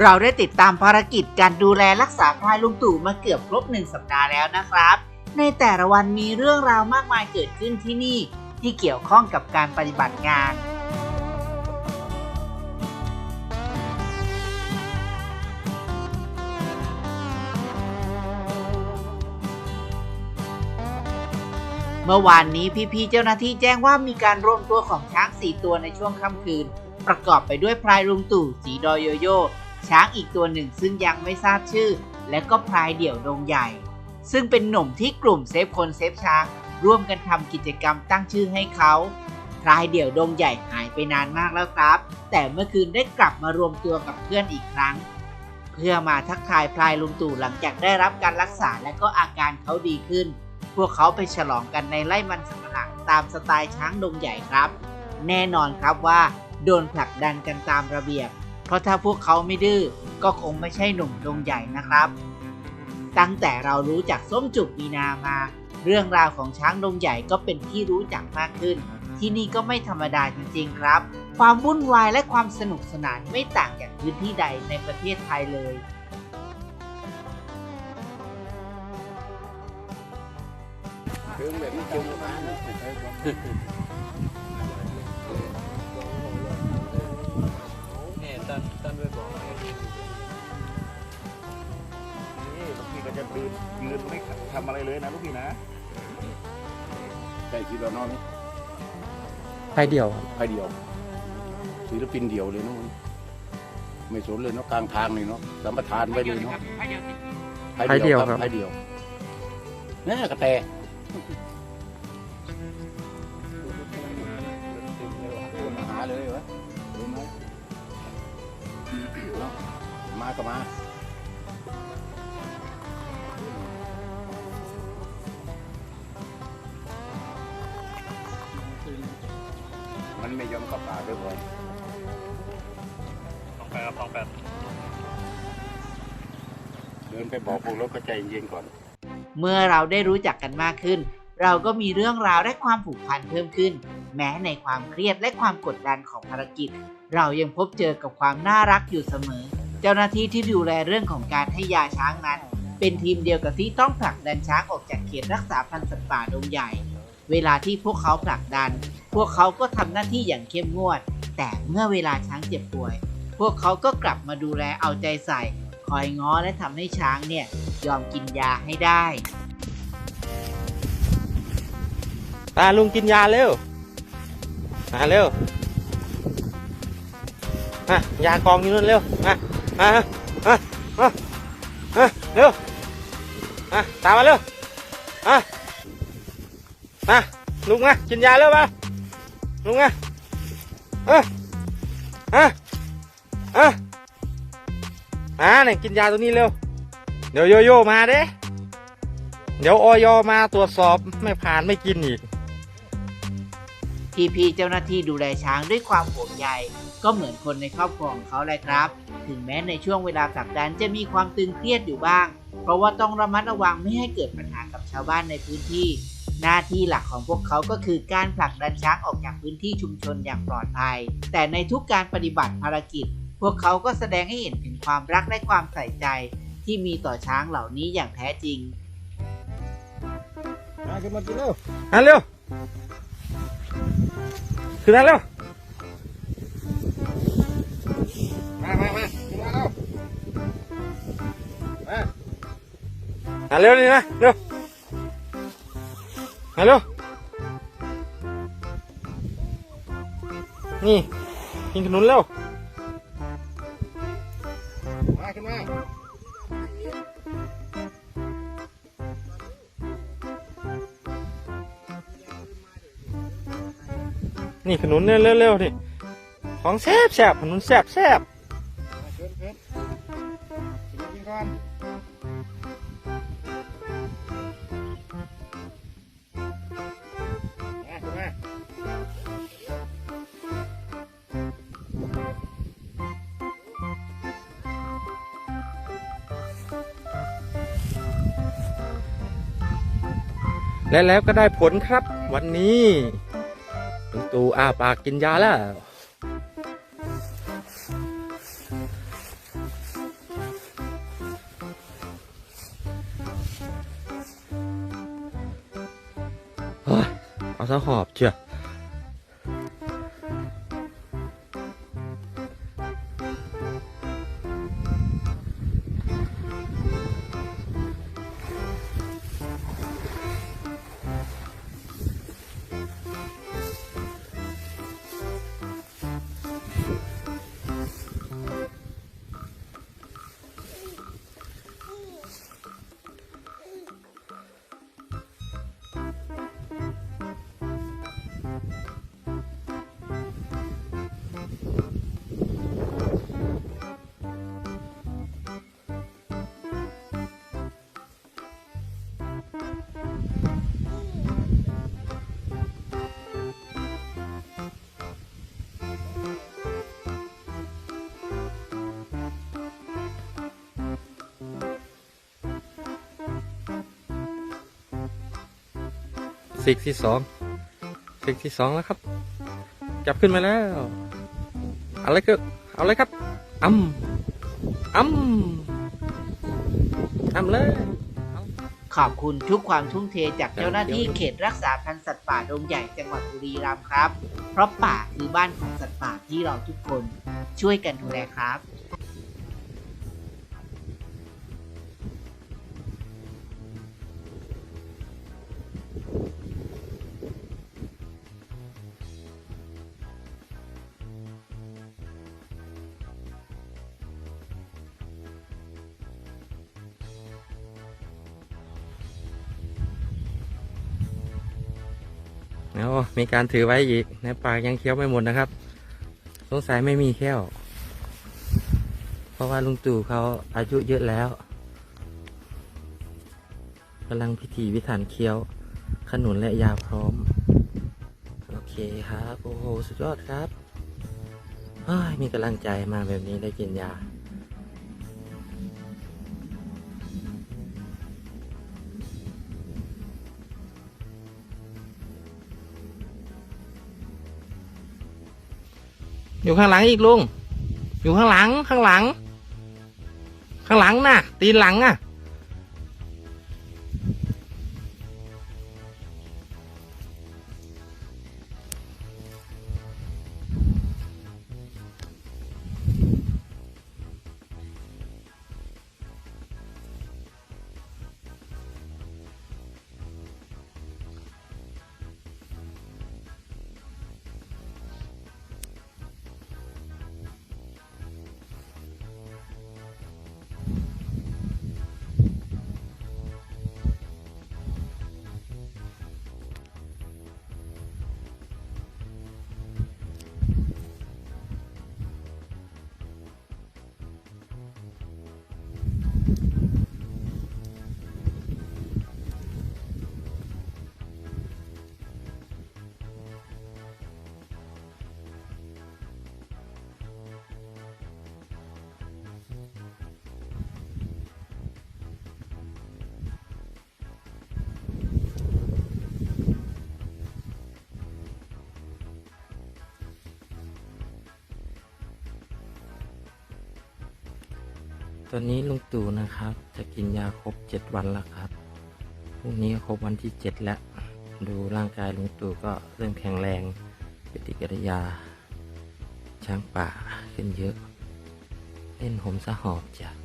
เราได้ติดตามภารกิจการดูแลรักษาพายลุงตู่มาเกือบครบหนึ่งสัปดาห์แล้วนะครับ ในแต่ละวันมีเรื่องราวมากมายเกิดขึ้นที่นี่ที่เกี่ยวข้องกับการปฏิบัติงาน เมื่อวานนี้พี่ๆเจ้าหน้าที่แจ้งว่ามีการรวมตัวของช้าง4ตัวในช่วงค่ำคืน ประกอบไปด้วยพลายลุงตู่สีดอยโยโย่ ช้างอีกตัวหนึ่งซึ่งยังไม่ทราบชื่อ และก็พลายเดี่ยวดงใหญ่ ซึ่งเป็นหนุ่มที่กลุ่มเซฟคนเซฟช้าง ร่วมกันทำกิจกรรมตั้งชื่อให้เขาพลายเดี่ยวดงใหญ่หายไปนานมากแล้วครับ แต่เมื่อคืนได้กลับมารวมตัวกับเพื่อนอีกครั้ง เพื่อมาทักทายพลายลุงตู่หลังจากได้รับการรักษาและก็อาการเขาดีขึ้น พวกเขาไปฉลองกันในไร่มันสำปะหลังตามสไตล์ช้างดงใหญ่ครับ แน่นอนครับว่า โดนผลักดันกันตามระเบียบ ราะถ้าพวกเขาไม่ดื้อก็คงไม่ใช่หนุ่มดงใหญ่นะครับ ตั้งแต่เรารู้จักส้มจุกมีนามา เรื่องราวของช้างดงใหญ่ก็เป็นที่รู้จักมากขึ้น ที่นี่ก็ไม่ธรรมดาจริงๆครับ ความวุ่นวายและความสนุกสนานไม่ต่างจากพื้นที่ใดในประเทศไทยเลยถึงแบบนี้จุงมา ยืนยืนไม่ทำอะไรเลยนะลูกพี่นะใช่ทีเรานอนไปเดียวใครเดียวศิลปินเดียวเลยเนาะไม่สนเลยเนาะกลางทางเลยเนาะสัมปทานไปเลยเนาะใครเดียวครับใครเดียวแน่กระแตหาเลยวะรู้ไหมเอามาก็มา สองแปดครับสองแปดเดินไปบอกพวกรถก็ใจเย็นก่อน เมื่อเราได้รู้จักกันมากขึ้น เราก็มีเรื่องราวและความผูกพันเพิ่มขึ้น แม้ในความเครียดและความกดดันของภารกิจ เรายังพบเจอกับความน่ารักอยู่เสมอ เจ้าหน้าที่ที่ดูแลเรื่องของการให้ยาช้างนั้น เป็นทีมเดียวกับที่ต้องผลักดันช้างออกจากเขตรักษาพันธุ์สัตว์ป่าดงใหญ่ เวลาที่พวกเขาผลักดัน พวกเขาก็ทำหน้าที่อย่างเข้มงวด แต่เมื่อเวลาช้างเจ็บป่วย พวกเขาก็กลับมาดูแลเอาใจใส่ คอยง้อและทำให้ช้างเนี่ย ยอมกินยาให้ได้ ตาลุงกินยาเร็ว มาเร็วมายากองอยู่นู่นเร็ว มา มา มา มามาเร็ว มา ตามมาเร็ว มา มา ลุงมา กินยาเร็วมา ลุงมาเออเออเออมาเนี่ยกินยาตัวนี้เร็ว เดี๋ยวโยโย่มาเด้ เดี๋ยวออยมาตรวจสอบไม่ผ่านไม่กินอีกพี่พี่เจ้าหน้าที่ดูแลช้างด้วยความห่วงใยก็เหมือนคนในครอบครัวของเขาเลยครับ ถึงแม้ในช่วงเวลาผลักดันจะมีความตึงเครียดอยู่บ้าง เพราะว่าต้องระมัดระวังไม่ให้เกิดปัญหากับชาวบ้านในพื้นที่ หน้าที่หลักของพวกเขาก็คือการผลักดันช้างออกจากพื้นที่ชุมชนอย่างปลอดภัย แต่ในทุกการปฏิบัติภารกิจ พวกเขาก็แสดงให้เห็นถึงความรักและความใส่ใจที่มีต่อช้างเหล่านี้อย่างแท้จริง มาขึ้นมากินเร็วมาเร็วขึ้นมาเร็วมามามาขึ้นมาเร็วมามาเร็วนี่นะเร็วมาเร็วนี่กินขนุนเร็ว นี่ขนุนเร็วเร็วนี่ของแซ่บแซ่บขนุนแซ่บแซ่บเชิญเชิญกินก่อนและแล้วก็ได้ผลครับวันนี้ ลุงตู่อ้าปากกินยาแล้วเอาซะหอบเชียว สิกที่สองสิกที่สองแล้วครับ จับขึ้นมาแล้วเอาเลยครับเอาเลยครับอ้ำอ้ำอ้ำเลยขอบคุณทุกความทุ่มเทจากเจ้าหน้าที่เขตรักษาพันธุ์สัตว์ป่าดงใหญ่จังหวัดบุรีรัมย์ครับ เพราะป่าคือบ้านของสัตว์ป่าที่เราทุกคนช่วยกันดูแลครับ เอามีการถือไว้อีกในปากยังเคี้ยวไม่หมดนะครับ สงสัยไม่มีแค้วเพราะว่าลุงตู่เขาอายุเยอะแล้วกำลังพิธีวิถันเคี้ยว ขนุนและยาพร้อม โอเคครับ โอ้โห สุดยอดครับมีกำลังใจมาแบบนี้ได้กินยา อยู่ข้างหลังอีกลุง อยู่ข้างหลังข้างหลัง ข้างหลังน่ะ ตีนหลังอะ ตอนนี้ลุงตู่นะครับ จะกินยาครบเจ็ดวันแล้วครับพรุ่งนี้ครบวันที่เจ็ดแล้ว ดูร่างกายลุงตู่ก็เริ่มแข็งแรงปฏิกิริยา ช้างป่าขึ้นเยอะ เล่นผมสะหอบจ้ะ